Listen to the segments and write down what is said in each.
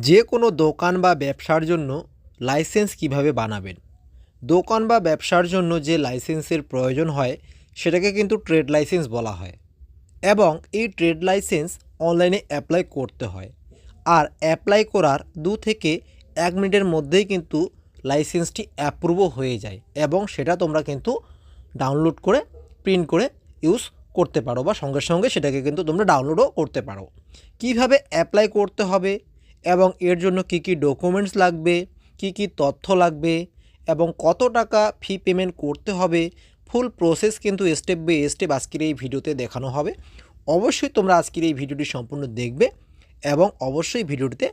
যে কোনো দোকান বা ব্যবসার জন্য লাইসেন্স কীভাবে বানাবেন? দোকান বা ব্যবসার জন্য যে লাইসেন্সের প্রয়োজন হয়, সেটাকে কিন্তু ট্রেড লাইসেন্স বলা হয়। এবং এই ট্রেড লাইসেন্স অনলাইনে অ্যাপ্লাই করতে হয়। আর অ্যাপ্লাই করার দু থেকে এক মিনিটের মধ্যেই কিন্তু লাইসেন্সটি অ্যাপ্রুভও হয়ে যায় এবং সেটা তোমরা কিন্তু ডাউনলোড করে, প্রিন্ট করে ইউজ করতে পারো বা সঙ্গে সঙ্গে সেটাকে কিন্তু তোমরা ডাউনলোডও করতে পারো। কীভাবে অ্যাপ্লাই করতে হবে? এবং এর জন্য কি কি ডকুমেন্টস লাগবে, কি কি তথ্য লাগবে এবং কত টাকা ফি পেমেন্ট করতে হবে ফুল প্রসেস কিন্তু স্টেপ বাই স্টেপ আজকের এই ভিডিওতে দেখানো হবে। অবশ্যই তোমরা আজকের এই ভিডিওটি সম্পূর্ণ দেখবে এবং অবশ্যই ভিডিওটিতে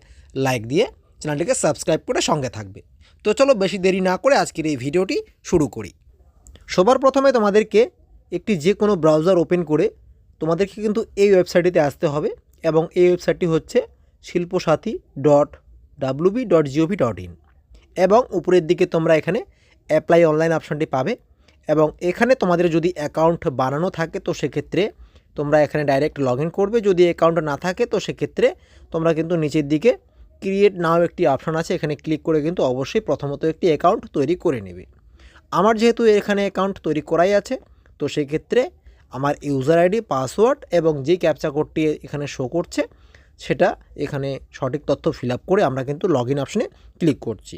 লাইক দিয়ে চ্যানেলটিকে সাবস্ক্রাইব করে সঙ্গে থাকবে। তো চলো বেশি দেরি না করে আজকের এই ভিডিওটি শুরু করি। সবার প্রথমে তোমাদেরকে একটি যে কোনো ব্রাউজার ওপেন করে তোমাদেরকে কিন্তু এই ওয়েবসাইটটিতে আসতে হবে এবং এই ওয়েবসাইটটি হচ্ছে Silpasathi dot WB dot GOV dot in. এবং উপরের দিকে তোমরা এখানে অ্যাপ্লাই অনলাইন অপশানটি পাবে এবং এখানে তোমাদের যদি অ্যাকাউন্ট বানানো থাকে তো সেক্ষেত্রে তোমরা এখানে ডাইরেক্ট লগ করবে। যদি অ্যাকাউন্ট না থাকে তো সেক্ষেত্রে তোমরা কিন্তু নিচের দিকে ক্রিয়েট নাও একটি অপশান আছে। এখানে ক্লিক করে কিন্তু অবশ্যই প্রথমত একটি অ্যাকাউন্ট তৈরি করে নেবে। আমার যেহেতু এখানে অ্যাকাউন্ট তৈরি করাই আছে, তো সেক্ষেত্রে আমার ইউজার আইডি, পাসওয়ার্ড এবং যে ক্যাপচা কোডটি এখানে শো করছে সেটা এখানে সঠিক তথ্য ফিল করে আমরা কিন্তু লগ ইন অপশানে ক্লিক করছি।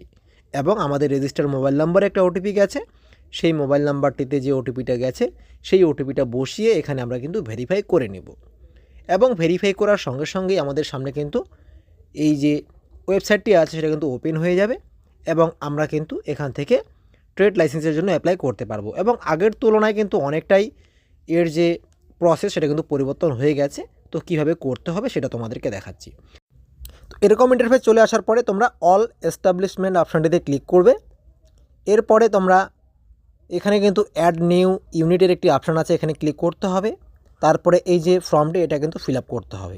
এবং আমাদের রেজিস্টার মোবাইল নাম্বারে একটা ওটিপি গেছে। সেই মোবাইল নাম্বারটিতে যে ওটিপিটা গেছে, সেই ওটিপিটা বসিয়ে এখানে আমরা কিন্তু ভেরিফাই করে নেব। এবং ভেরিফাই করার সঙ্গে সঙ্গেই আমাদের সামনে কিন্তু এই যে ওয়েবসাইটটি আছে, সেটা কিন্তু ওপেন হয়ে যাবে। এবং আমরা কিন্তু এখান থেকে ট্রেড লাইসেন্সের জন্য অ্যাপ্লাই করতে পারব। এবং আগের তুলনায় কিন্তু অনেকটাই এর যে প্রসেস সেটা কিন্তু পরিবর্তন হয়ে গেছে। তো কীভাবে করতে হবে সেটা তোমাদেরকে দেখাচ্ছি। তো এরকম ইন্টারফেস চলে আসার পরে তোমরা অল এস্টাবলিশমেন্ট অপশানটিতে ক্লিক করবে। এরপরে তোমরা এখানে কিন্তু অ্যাড নিউ ইউনিটের একটি অপশান আছে, এখানে ক্লিক করতে হবে। তারপরে এই যে ফর্মটি এটা কিন্তু ফিল করতে হবে।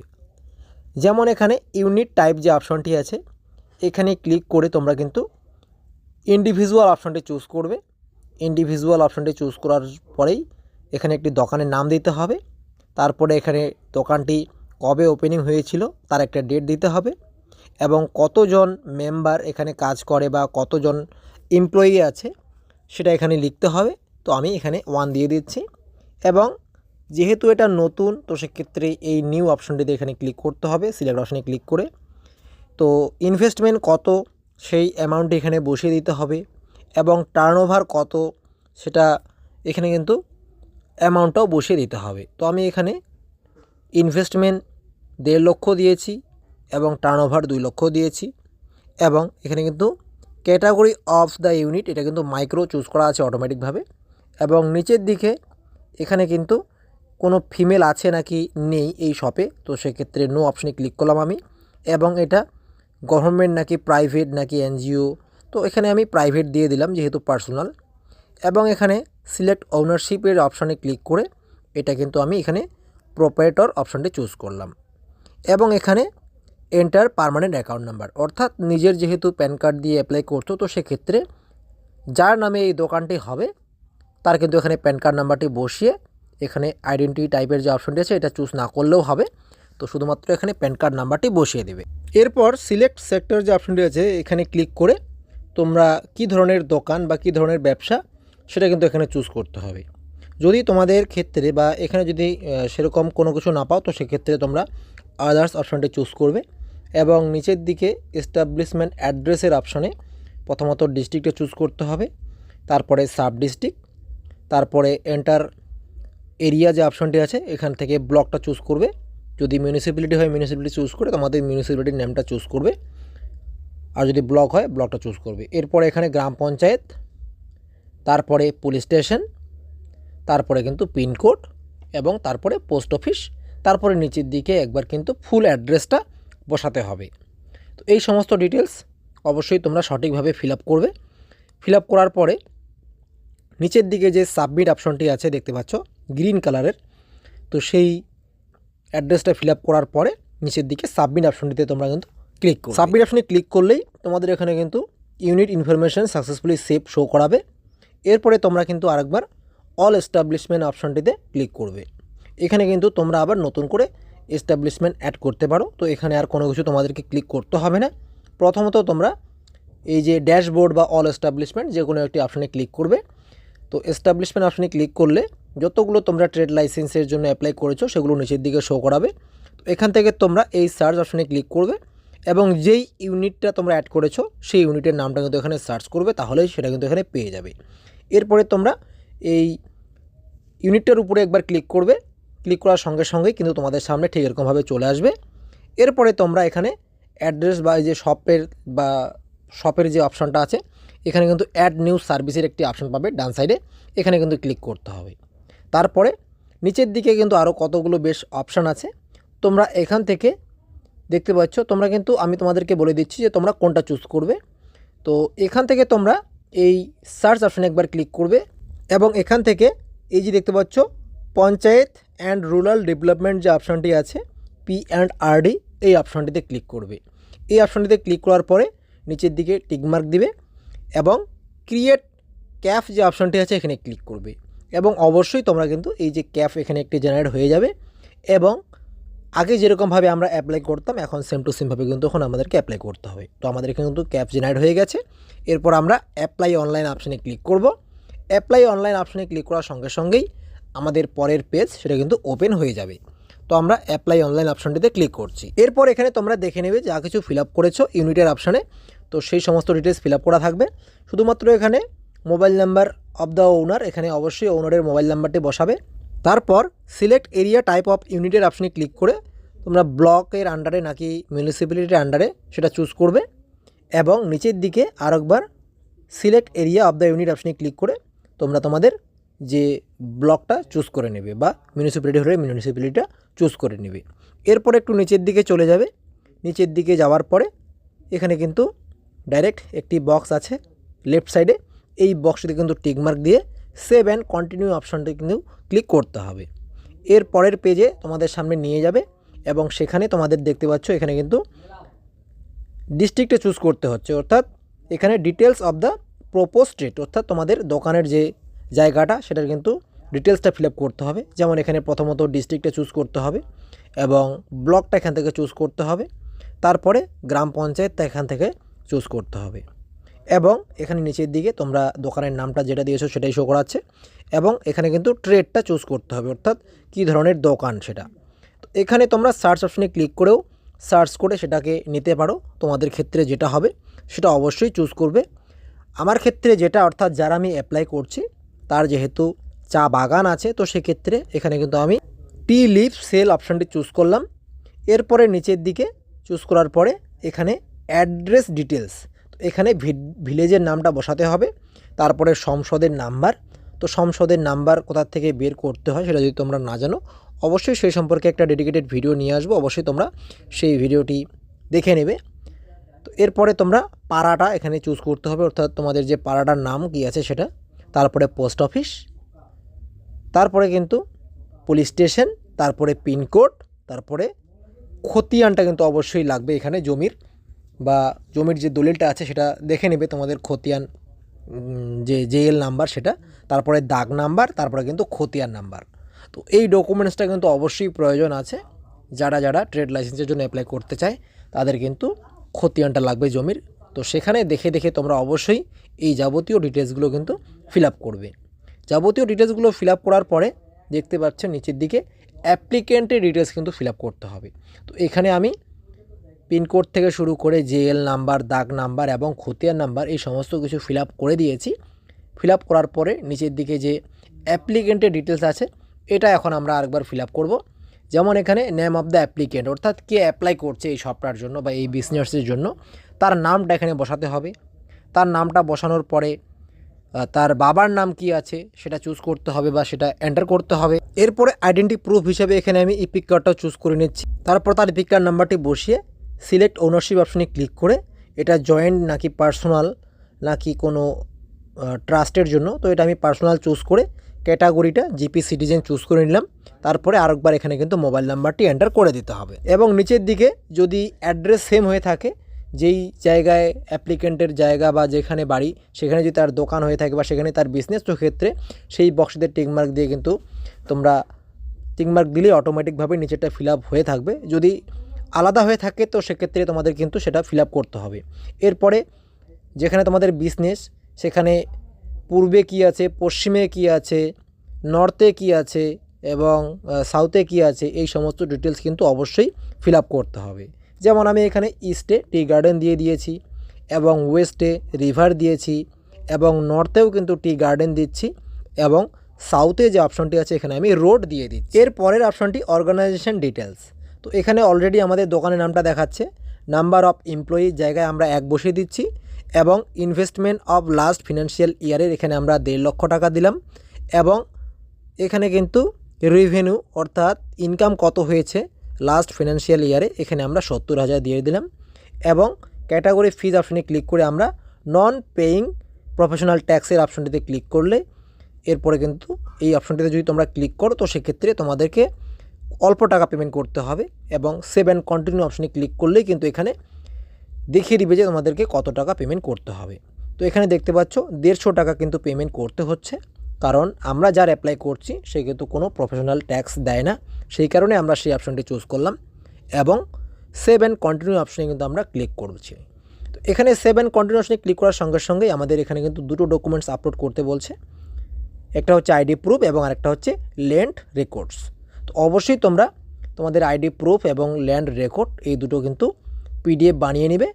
যেমন এখানে ইউনিট টাইপ যে অপশানটি আছে, এখানে ক্লিক করে তোমরা কিন্তু ইন্ডিভিজুয়াল অপশানটি চুজ করবে। ইন্ডিভিজুয়াল অপশানটি চুজ করার পরেই এখানে একটি দোকানের নাম দিতে হবে। তারপরে এখানে দোকানটি কবে ওপেনিং হয়েছিল তার একটা ডেট দিতে হবে এবং কতজন মেম্বার এখানে কাজ করে বা কতজন এমপ্লয়ি আছে সেটা এখানে লিখতে হবে। তো আমি এখানে ওয়ান দিয়ে দিচ্ছি এবং যেহেতু এটা নতুন, তো সেক্ষেত্রে এই নিউ অপশনটিতে এখানে ক্লিক করতে হবে সিলেক্ট অপশানে ক্লিক করে। তো ইনভেস্টমেন্ট কত, সেই অ্যামাউন্ট এখানে বসিয়ে দিতে হবে এবং টার্নওভার কত, সেটা এখানে কিন্তু অ্যামাউন্টটাও বসিয়ে দিতে হবে। তো আমি এখানে ইনভেস্টমেন্ট দেড় লক্ষ দিয়েছি এবং টার্নওভার দুই লক্ষ দিয়েছি এবং এখানে কিন্তু ক্যাটাগরি অফ দ্য ইউনিট এটা কিন্তু মাইক্রো চুজ করা আছে অটোমেটিকভাবে এবং নিচের দিকে এখানে কিন্তু কোনো ফিমেল আছে নাকি নেই এই শপে তো সেক্ষেত্রে নো অপশনে ক্লিক করলাম আমি এবং এটা গভর্নমেন্ট নাকি প্রাইভেট নাকি এনজিও তো এখানে আমি প্রাইভেট দিয়ে দিলাম যেহেতু পার্সোনাল এবং এখানে সিলেক্ট ওনারশিপের অপশানে ক্লিক করে এটা কিন্তু আমি এখানে প্রোপারেটর অপশানটি চুজ করলাম। এবং এখানে এন্টার পারমানেন্ট অ্যাকাউন্ট নাম্বার অর্থাৎ নিজের যেহেতু প্যান কার্ড দিয়ে অ্যাপ্লাই করতো তো সেক্ষেত্রে যার নামে এই দোকানটি হবে, তার কিন্তু এখানে প্যান কার্ড নাম্বারটি বসিয়ে এখানে আইডেন্টি টাইপের যে অপশানটি আছে, এটা চুজ না করলেও হবে। তো শুধুমাত্র এখানে প্যান কার্ড নাম্বারটি বসিয়ে দেবে। এরপর সিলেক্ট সেক্টর যে অপশানটি আছে, এখানে ক্লিক করে তোমরা কি ধরনের দোকান বা কি ধরনের ব্যবসা সেটা কিন্তু এখানে চুজ করতে হবে। যদি তোমাদের ক্ষেত্রে বা এখানে যদি সেরকম কোনো কিছু না পাও, তো সেক্ষেত্রে তোমরা আদার্স অপশানটি চুজ করবে এবং নিচের দিকে এস্টাবলিশমেন্ট অ্যাড্রেসের অপশানে প্রথমত ডিস্ট্রিক্টে চুজ করতে হবে, তারপরে সাব ডিস্ট্রিক্ট তারপরে এন্টার এরিয়া যে অপশনটি আছে, এখান থেকে ব্লকটা চুজ করবে। যদি মিউনিসিপ্যালিটি হয় মিউনিসিপ্যালিটি চুজ করে তোমাদের মিউনিসিপ্যালিটির নেমটা চুজ করবে। আর যদি ব্লক হয় ব্লকটা চুজ করবে। এরপরে এখানে গ্রাম পঞ্চায়েত তারপরে পুলিশ স্টেশন, তারপরে কিন্তু পিনকোড এবং তারপরে পোস্ট অফিস, তারপরে নিচের দিকে একবার কিন্তু ফুল অ্যাড্রেসটা বসাতে হবে। তো এই সমস্ত ডিটেলস অবশ্যই তোমরা সঠিকভাবে ফিল করবে। ফিল করার পরে নিচের দিকে যে সাবমিট অপশনটি আছে দেখতে পাচ্ছ, গ্রিন কালারের। তো সেই অ্যাড্রেসটা ফিল করার পরে নিচের দিকে সাবমিট অপশনটিতে তোমরা কিন্তু ক্লিক করো সাবমিট অপশনে ক্লিক করলেই তোমাদের এখানে কিন্তু unit information successfully save show করাবে। এরপরে তোমরা কিন্তু আরেকবার অল এস্টাবলিশমেন্ট অপশানটিতে ক্লিক করবে। এখানে কিন্তু তোমরা আবার নতুন করে এস্টাবলিশমেন্ট অ্যাড করতে পারো। তো এখানে আর কোনো কিছু তোমাদেরকে ক্লিক করতে হবে না। প্রথমত তোমরা এই যে ড্যাশবোর্ড বা অল এস্টাবলিশমেন্ট যে কোনো একটি অপশানে ক্লিক করবে। তো এস্টাবলিশমেন্ট অপশানে ক্লিক করলে যতগুলো তোমরা ট্রেড লাইসেন্সের জন্য অ্যাপ্লাই করেছ সেগুলো নিচের দিকে শো করাবে। তো এখান থেকে তোমরা এই সার্চ অপশানে ক্লিক করবে এবং যেই ইউনিটটা তোমরা অ্যাড করেছ সেই ইউনিটের নামটা কিন্তু এখানে সার্চ করবে। তাহলেই সেটা কিন্তু এখানে পেয়ে যাবে। এরপরে তোমরা এই ইউনিটটার উপরে একবার ক্লিক করবে। ক্লিক করার সঙ্গে সঙ্গেই কিন্তু তোমাদের সামনে ঠিক এরকমভাবে চলে আসবে। এরপরে তোমরা এখানে অ্যাড্রেস বা যে শপের বা শপের যে অপশানটা আছে, এখানে কিন্তু অ্যাড নিউজ সার্ভিসের একটি অপশান পাবে ডান সাইডে এখানে কিন্তু ক্লিক করতে হবে। তারপরে নিচের দিকে কিন্তু আরও কতগুলো বেশ অপশান আছে। তোমরা এখান থেকে দেখতে পাচ্ছ, তোমরা কিন্তু আমি তোমাদেরকে বলে দিচ্ছি যে তোমরা কোনটা চুজ করবে। তো এখান থেকে তোমরা এই সার্চ অপশানে একবার ক্লিক করবে এবং এখান থেকে এই যে দেখতে পাচ্ছ, পঞ্চায়েত অ্যান্ড রুরাল ডেভেলপমেন্ট যে অপশানটি আছে পি অ্যান্ড আরডি এই অপশানটিতে ক্লিক করবে। এই অপশানটিতে ক্লিক করার পরে নিচের দিকে টিকমার্ক দিবে এবং ক্রিয়েট ক্যাফ যে অপশানটি আছে এখানে ক্লিক করবে। এবং অবশ্যই তোমরা কিন্তু এই যে ক্যাফ এখানে একটি জেনারেট হয়ে যাবে এবং আগে যেরকমভাবে আমরা অ্যাপ্লাই করতাম, এখন সেম টু সেমভাবে কিন্তু এখন আমাদেরকে অ্যাপ্লাই করতে হবে। তো আমাদের এখানে কিন্তু ক্যাপ জেনারেট হয়ে গেছে। এরপর আমরা অ্যাপ্লাই অনলাইন অপশানে ক্লিক করব। অ্যাপ্লাই অনলাইন অপশানে ক্লিক করার সঙ্গে সঙ্গেই আমাদের পরের পেজ সেটা কিন্তু ওপেন হয়ে যাবে। তো আমরা অ্যাপ্লাই অনলাইন অপশানটিতে ক্লিক করছি। এরপর এখানে তোমরা দেখে নেবে যা কিছু ফিল আপ করেছ ইউনিটের অপশানে তো সেই সমস্ত ডিটেলস ফিল আপ করা থাকবে। শুধুমাত্র এখানে mobile number of the owner এখানে অবশ্যই ওনারের মোবাইল নাম্বারটি বসাবে। তারপর সিলেক্ট এরিয়া টাইপ অফ ইউনিটের অপশানে ক্লিক করে তোমরা ব্লকের আন্ডারে নাকি মিউনিসিপ্যালিটির আন্ডারে সেটা চুজ করবে এবং নিচের দিকে আরেকবার select area of the unit অপশানে ক্লিক করে তোমরা তোমাদের যে ব্লকটা চুজ করে নেবে বা মিউনিসিপ্যালিটি হলে মিউনিসিপ্যালিটিটা চুজ করে নেবে। এরপর একটু নিচের দিকে চলে যাবে। নিচের দিকে যাওয়ার পরে এখানে কিন্তু ডাইরেক্ট একটি বক্স আছে লেফট সাইডে এই বক্সটিতে কিন্তু টিকমার্ক দিয়ে সেভ অ্যান্ড কন্টিনিউ অপশানটি কিন্তু ক্লিক করতে হবে। এর পরের পেজে তোমাদের সামনে নিয়ে যাবে এবং সেখানে তোমাদের দেখতে পাচ্ছ এখানে কিন্তু ডিস্ট্রিক্টে চুজ করতে হচ্ছে। অর্থাৎ এখানে details of the propose street অর্থাৎ তোমাদের দোকানের যে জায়গাটা, সেটার কিন্তু ডিটেলসটা ফিল করতে হবে। যেমন এখানে প্রথমত ডিস্ট্রিক্টে চুজ করতে হবে এবং ব্লকটা এখান থেকে চুজ করতে হবে। তারপরে গ্রাম পঞ্চায়েতটা এখান থেকে চুজ করতে হবে। এবং এখানে নিচের দিকে তোমরা দোকানের নামটা যেটা দিয়েছ সেটাই শো করাচ্ছে এবং এখানে কিন্তু ট্রেডটা চুজ করতে হবে, অর্থাৎ কী ধরনের দোকান সেটা। তো এখানে তোমরা সার্চ অপশনে ক্লিক করেও সার্চ করে সেটাকে নিতে পারো, তোমাদের ক্ষেত্রে যেটা হবে সেটা অবশ্যই চুজ করবে। আমার ক্ষেত্রে যেটা, অর্থাৎ যারা আমি অ্যাপ্লাই করছি, তার যেহেতু চা বাগান আছে, তো সেক্ষেত্রে এখানে কিন্তু আমি টি লিভ সেল অপশানটি চুজ করলাম। এরপরে নিচের দিকে চুজ করার পরে এখানে অ্যাড্রেস ডিটেলস এখানে ভিলেজের নামটা বসাতে হবে। তারপরে সংসদের নাম্বার। তো সংসদের নাম্বার কোথা থেকে বের করতে হয় সেটা যদি তোমরা না জানো, অবশ্যই সেই সম্পর্কে একটা ডেডিকেটেড ভিডিও নিয়ে আসব। অবশ্যই তোমরা সেই ভিডিওটি দেখে নেবে। তো এরপরে তোমরা পাড়াটা এখানে চুজ করতে হবে। অর্থাৎ তোমাদের যে পাড়াটার নাম কী আছে সেটা। তারপরে পোস্ট অফিস তারপরে কিন্তু পুলিশ স্টেশন তারপরে পিনকোড তারপরে খতিয়ানটা কিন্তু অবশ্যই লাগবে এখানে জমির। বা জমির যে দলিলটা আছে সেটা দেখে নেবে তোমাদের খতিয়ান যে জেএল নাম্বার সেটা, তারপরে দাগ নাম্বার, তারপরে কিন্তু খতিয়ান নাম্বার। তো এই ডকুমেন্টসটা কিন্তু অবশ্যই প্রয়োজন আছে। যারা যারা ট্রেড লাইসেন্সের জন্য অ্যাপ্লাই করতে চায়, তাদের কিন্তু খতিয়ানটা লাগবে জমির। তো সেখানে দেখে দেখে তোমরা অবশ্যই এই যাবতীয় ডিটেলসগুলো কিন্তু ফিল করবে। যাবতীয় ডিটেলসগুলো ফিল করার পরে দেখতে পাচ্ছেন নিচের দিকে অ্যাপ্লিকেন্টের ডিটেলস কিন্তু ফিল করতে হবে। তো এখানে আমি পিনকোড থেকে শুরু করে জেএল নাম্বার, দাগ নাম্বার এবং খতিয়ান নাম্বার এই সমস্ত কিছু ফিল করে দিয়েছি। ফিল করার পরে নিচের দিকে যে অ্যাপ্লিকেন্টের ডিটেলস আছে, এটা এখন আমরা আরেকবার ফিল করব। যেমন এখানে নেম অফ দ্য অ্যাপ্লিকেন্ট অর্থাৎ কে অ্যাপ্লাই করছে এই সফটওয়্যার জন্য বা এই বিজনেসের জন্য। তার নামটা এখানে বসাতে হবে। তার নামটা বসানোর পরে তার বাবার নাম কি আছে সেটা চুজ করতে হবে বা সেটা এন্টার করতে হবে। এরপরে আইডেন্টি প্রুফ হিসেবে এখানে আমি ইপিক কার্ডটাও চুজ করে নিচ্ছি। তারপর তার ইপিক কার্ড নাম্বারটি বসিয়ে সিলেক্ট ওনারশিপ অপশনে ক্লিক করে এটা জয়েন্ট নাকি পার্সোনাল নাকি কোনো ট্রাস্টের জন্য, তো এটা আমি পার্সোনাল চুজ করে ক্যাটাগরিটা জিপি সিটিজেন চুজ করে নিলাম। তারপরে আরেকবার এখানে কিন্তু মোবাইল নাম্বারটি এন্টার করে দিতে হবে। এবং নিচের দিকে যদি অ্যাড্রেস সেম হয়ে থাকে, যেই জায়গায় অ্যাপ্লিকেন্টের জায়গা বা যেখানে বাড়ি, সেখানে যদি তার দোকান হয়ে থাকে বা সেখানে তার বিজনেস তো ক্ষেত্রে সেই বক্সদের টিকমার্ক দিয়ে কিন্তু তোমরা টিকমার্ক দিলেই অটোমেটিকভাবে নিচেটা ফিল হয়ে থাকবে। যদি আলাদা হয়ে থাকে, তো সেক্ষেত্রে তোমাদের কিন্তু সেটা ফিল করতে হবে। এরপরে যেখানে তোমাদের বিজনেস সেখানে পূর্বে কি আছে, পশ্চিমে কি আছে নর্থে কি আছে এবং সাউথে কি আছে, এই সমস্ত ডিটেলস কিন্তু অবশ্যই ফিল করতে হবে। যেমন আমি এখানে ইস্টে টি গার্ডেন দিয়ে দিয়েছি এবং ওয়েস্টে রিভার দিয়েছি এবং নর্থেও কিন্তু টি গার্ডেন দিচ্ছি এবং সাউথে যে অপশনটি আছে, এখানে আমি রোড দিয়ে দিচ্ছি। এর পরের অপশনটি অর্গানাইজেশন ডিটেলস তো এখানে অলরেডি আমাদের দোকানের নামটা দেখাচ্ছে। নাম্বার অফ এমপ্লয়ি জায়গায় আমরা এক বসিয়ে দিচ্ছি এবং ইনভেস্টমেন্ট অফ লাস্ট ফিনান্সিয়াল ইয়ারের এখানে আমরা দেড় লক্ষ টাকা দিলাম এবং এখানে কিন্তু রেভিনিউ অর্থাৎ ইনকাম কত হয়েছে লাস্ট ফিনান্সিয়াল ইয়ারে এখানে আমরা সত্তর হাজার দিয়ে দিলাম এবং ক্যাটাগরি ফিজ অপশনে ক্লিক করে আমরা নন পেইং প্রফেশনাল ট্যাক্সের অপশনটিতে ক্লিক করলে এরপরে কিন্তু এই অপশনটিতে যদি তোমরা ক্লিক করো তো সেক্ষেত্রে তোমাদেরকে অল্প টাকা পেমেন্ট করতে হবে এবং সেভেন কন্টিনিউ অপশনে ক্লিক করলেই কিন্তু এখানে দেখিয়ে দিবে যে তোমাদেরকে কত টাকা পেমেন্ট করতে হবে। তো এখানে দেখতে পাচ্ছ দেড়শো টাকা কিন্তু পেমেন্ট করতে হচ্ছে। কারণ আমরা যার অ্যাপ্লাই করছি, সে কিন্তু কোনো প্রফেশনাল ট্যাক্স দেয় না। সেই কারণে আমরা সেই অপশনটি চুজ করলাম এবং সেভ অ্যান্ড কন্টিনিউ অপশনে কিন্তু আমরা ক্লিক করছি। তো এখানে সেভ অ্যান্ড কন্টিনিউ অপশনে ক্লিক করার সঙ্গে সঙ্গেই আমাদের এখানে কিন্তু দুটো ডকুমেন্টস আপলোড করতে বলছে। একটা হচ্ছে আইডি প্রুফ এবং আরেকটা হচ্ছে ল্যান্ড রেকর্ডস তো অবশ্যই তোমরা তোমাদের আইডি প্রুফ এবং ল্যান্ড রেকর্ড এই দুটো কিন্তু পিডিএফ বানিয়ে নেবে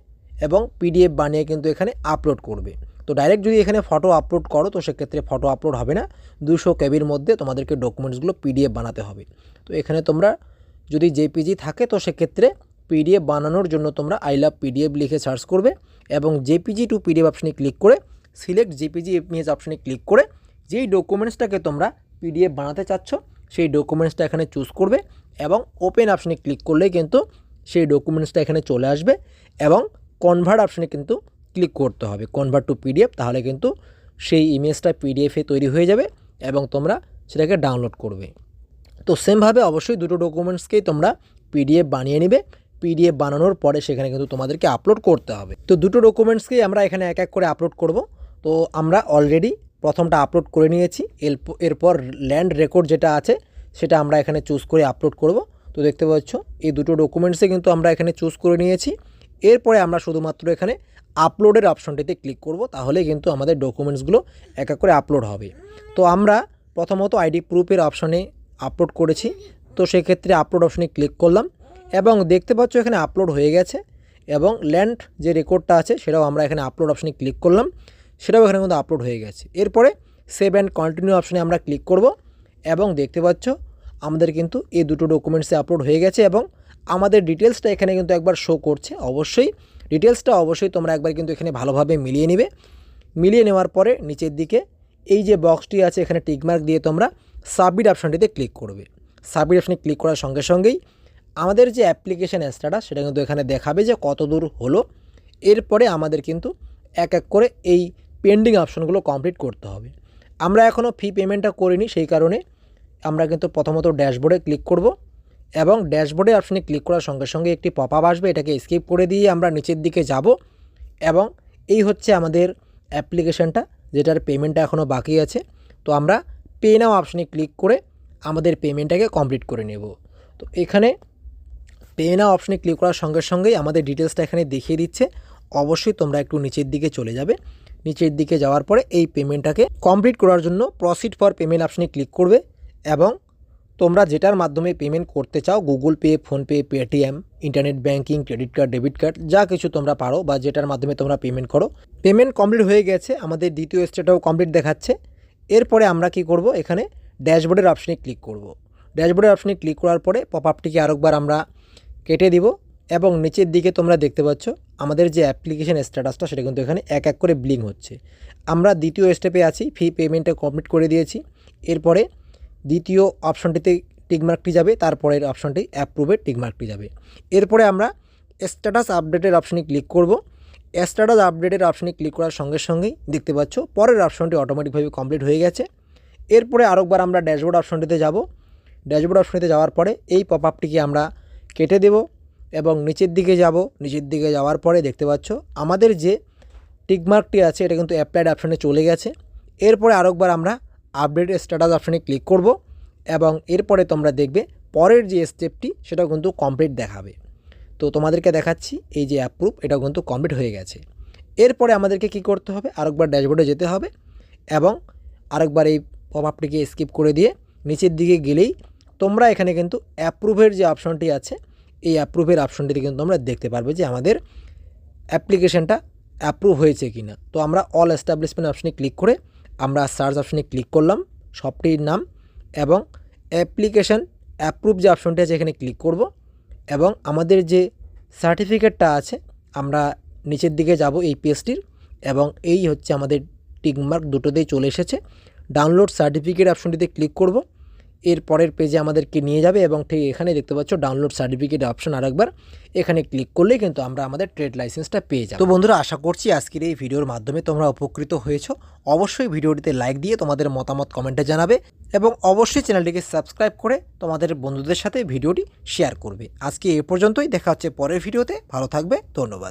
এবং পিডিএফ বানিয়ে কিন্তু এখানে আপলোড করবে। তো ডাইরেক্ট যদি এখানে ফটো আপলোড করো, তো সেক্ষেত্রে ফটো আপলোড হবে না। দুশো কেবির মধ্যে তোমাদেরকে ডকুমেন্টসগুলো পিডিএফ বানাতে হবে। তো এখানে তোমরা যদি জেপিজি থাকে, তো সেক্ষেত্রে পিডিএফ বানানোর জন্য তোমরা আই লাভ পিডিএফ লিখে সার্চ করবে এবং জেপিজি টু পিডিএফ অপশনে ক্লিক করে সিলেক্ট জেপিজি ইমেজ অপশনে ক্লিক করে, যেই ডকুমেন্টসটাকে তোমরা পিডিএফ বানাতে চাচ্ছ সেই ডকুমেন্টসটা এখানে চুজ করবে এবং ওপেন অপশনে ক্লিক করলেই কিন্তু সেই ডকুমেন্টসটা এখানে চলে আসবে এবং কনভার্ট অপশনে কিন্তু ক্লিক করতে হবে। কনভার্ট টু পিডিএফ তাহলে কিন্তু সেই ইমেজটা পিডিএফে তৈরি হয়ে যাবে এবং তোমরা সেটাকে ডাউনলোড করবে। তো সেমভাবে অবশ্যই দুটো ডকুমেন্টসকেই তোমরা পিডিএফ বানিয়ে নেবে। পিডিএফ বানানোর পরে সেখানে কিন্তু তোমাদেরকে আপলোড করতে হবে। তো দুটো ডকুমেন্টসকেই আমরা এখানে এক এক করে আপলোড করব। তো আমরা অলরেডি প্রথমটা আপলোড করে নিয়েছি। এরপ- এরপর ল্যান্ড রেকর্ড যেটা আছে, সেটা আমরা এখানে চুজ করে আপলোড করব। তো দেখতে পাচ্ছ, এই দুটো ডকুমেন্টসে কিন্তু আমরা এখানে চুজ করে নিয়েছি। এরপরে আমরা শুধুমাত্র এখানে আপলোডের অপশনটিতে ক্লিক করব তাহলে কিন্তু আমাদের ডকুমেন্টসগুলো এক এক করে আপলোড হবে। তো আমরা প্রথমত আইডি প্রুফের অপশনে আপলোড করেছি। তো সেক্ষেত্রে আপলোড অপশনে ক্লিক করলাম এবং দেখতে পাচ্ছ এখানে আপলোড হয়ে গেছে এবং ল্যান্ড যে রেকর্ডটা আছে, সেটাও আমরা এখানে আপলোড অপশনে ক্লিক করলাম। সেটাও এখানে কিন্তু আপলোড হয়ে গেছে। এরপরে সেভ অ্যান্ড কন্টিনিউ অপশানে আমরা ক্লিক করব এবং দেখতে পাচ্ছ আমাদের কিন্তু এই দুটো ডকুমেন্টসে আপলোড হয়ে গেছে এবং আমাদের ডিটেলসটা এখানে কিন্তু একবার শো করছে অবশ্যই। ডিটেলসটা অবশ্যই তোমরা একবার কিন্তু এখানে ভালোভাবে মিলিয়ে নেবে। মিলিয়ে নেওয়ার পরে নিচের দিকে এই যে বক্সটি আছে এখানে টিকমার্ক দিয়ে তোমরা সাবমিট অপশানটিতে ক্লিক করবে। সাবমিট অপশানে ক্লিক করার সঙ্গে সঙ্গেই আমাদের যে অ্যাপ্লিকেশান স্ট্যাটাস সেটা কিন্তু এখানে দেখাবে যে কত দূর হলো। এরপরে আমাদের কিন্তু এক এক করে এই পেন্ডিং অপশনগুলো কমপ্লিট করতে হবে। আমরা এখনও ফি পেমেন্টটা করিনি, সেই কারণে আমরা কিন্তু প্রথমত ড্যাশবোর্ডে ক্লিক করব এবং ড্যাশবোর্ডে অপশনে ক্লিক করার সঙ্গে সঙ্গে একটি পপ আপ আসবে, এটাকে স্কিপ করে দিয়ে আমরা নিচের দিকে যাব এবং এই হচ্ছে আমাদের অ্যাপ্লিকেশানটা যেটার পেমেন্টটা এখনও বাকি আছে। তো আমরা পে নাও অপশনে ক্লিক করে আমাদের পেমেন্টটাকে কমপ্লিট করে নেব। তো এখানে পে নাও অপশনে ক্লিক করার সঙ্গে সঙ্গেই আমাদের ডিটেলসটা এখানে দেখিয়ে দিচ্ছে। অবশ্যই তোমরা একটু নিচের দিকে চলে যাবে। নিচের দিকে যাওয়ার পরে এই পেমেন্টটাকে কমপ্লিট করার জন্য প্রসিড ফর পেমেন্ট অপশনে ক্লিক করবে এবং তোমরা যেটার মাধ্যমে পেমেন্ট করতে চাও Google Pay PhonePe Paytm internet banking credit card debit card যা কিছু তোমরা পারো বা যেটার মাধ্যমে তোমরা পেমেন্ট করো। পেমেন্ট কমপ্লিট হয়ে গেছে, আমাদের দ্বিতীয় স্টেটাও কমপ্লিট দেখাচ্ছে। এরপরে আমরা কি করব? এখানে ড্যাশবোর্ডের অপশনে ক্লিক করব। ড্যাশবোর্ডের অপশনে ক্লিক করার পরে পপ আপটিকে আরেকবার আমরা কেটে দিব। এবং নিচের দিকে তোমরা দেখতে পাচ্ছ, আমাদের যে অ্যাপ্লিকেশন স্ট্যাটাসটা সেটা কিন্তু এখানে এক এক করে ব্লিং হচ্ছে। আমরা দ্বিতীয় স্টেপে আছি ফি পেমেন্টটা কমপ্লিট করে দিয়েছি। এরপরে দ্বিতীয় অপশনটিতে টিকমার্কটি যাবে, তারপরের অপশনটি অ্যাপ্রুভের টিকমার্কটি যাবে। এরপরে আমরা স্ট্যাটাস আপডেটের অপশনে ক্লিক করব। স্ট্যাটাস আপডেটের অপশনে ক্লিক করার সঙ্গে সঙ্গেই দেখতে পাচ্ছ, পরের অপশনটি অটোমেটিকভাবে কমপ্লিট হয়ে গেছে। এরপরে আরেকবার আমরা ড্যাশবোর্ড অপশনটিতে যাব। ড্যাশবোর্ড অপশনটিতে যাওয়ার পরে এই পপ আপটিকে আমরা কেটে দেব। এবং নিচের দিকে যাব। নিচের দিকে যাওয়ার পরে দেখতে পাচ্ছ, আমাদের যে টিকমার্কটি আছে, এটা কিন্তু অ্যাপ্লাইড অপশানে চলে গেছে। এরপরে আরেকবার আমরা আপডেট স্ট্যাটাস অপশানে ক্লিক করব এবং এরপরে তোমরা দেখবে পরের যে স্টেপটি সেটাও কিন্তু কমপ্লিট দেখাবে। তো তোমাদেরকে দেখাচ্ছি, এই যে অ্যাপ্রুভ এটাও কিন্তু কমপ্লিট হয়ে গেছে। এরপরে আমাদেরকে কি করতে হবে? আরেকবার ড্যাশবোর্ডে যেতে হবে এবং আরেকবার এই পপ আপটিকে স্কিপ করে দিয়ে নিচের দিকে গেলেই তোমরা এখানে কিন্তু অ্যাপ্রুভের যে অপশনটি আছে এই অ্যাপ্রুভের অপশনটিতে কিন্তু আমরা দেখতে পারবে যে আমাদের অ্যাপ্লিকেশনটা অ্যাপ্রুভ হয়েছে কি না তো আমরা অল এস্টাবলিশমেন্ট অপশনে ক্লিক করে আমরা সার্চ অপশনে ক্লিক করলাম শপটির নাম এবং অ্যাপ্লিকেশন অ্যাপ্রুভ যে অপশনটি আছে এখানে ক্লিক করব এবং আমাদের যে সার্টিফিকেটটা আছে, আমরা নিচের দিকে যাব এই পেজটির এবং এই হচ্ছে আমাদের টিকমার্ক দুটোতেই চলে এসেছে। ডাউনলোড সার্টিফিকেট অপশনটিতে ক্লিক করব এর পরের পেজে আমাদেরকে নিয়ে যাবে এবং ঠিক এখানে দেখতে পাচ্ছ ডাউনলোড সার্টিফিকেট অপশন আরেকবার। এখানে ক্লিক করলেই কিন্তু আমরা আমাদের ট্রেড লাইসেন্সটা পেয়ে যাব। তো বন্ধুরা, আশা করছি আজকের এই ভিডিওর মাধ্যমে তোমরা উপকৃত হয়েছো। অবশ্যই ভিডিওটিতে লাইক দিয়ে তোমাদের মতামত কমেন্টে জানাবে এবং অবশ্যই চ্যানেলটিকে সাবস্ক্রাইব করে তোমাদের বন্ধুদের সাথে ভিডিওটি শেয়ার করবে। আজকে এ পর্যন্তই, দেখা হচ্ছে পরের ভিডিওতে ভালো থাকবে, ধন্যবাদ।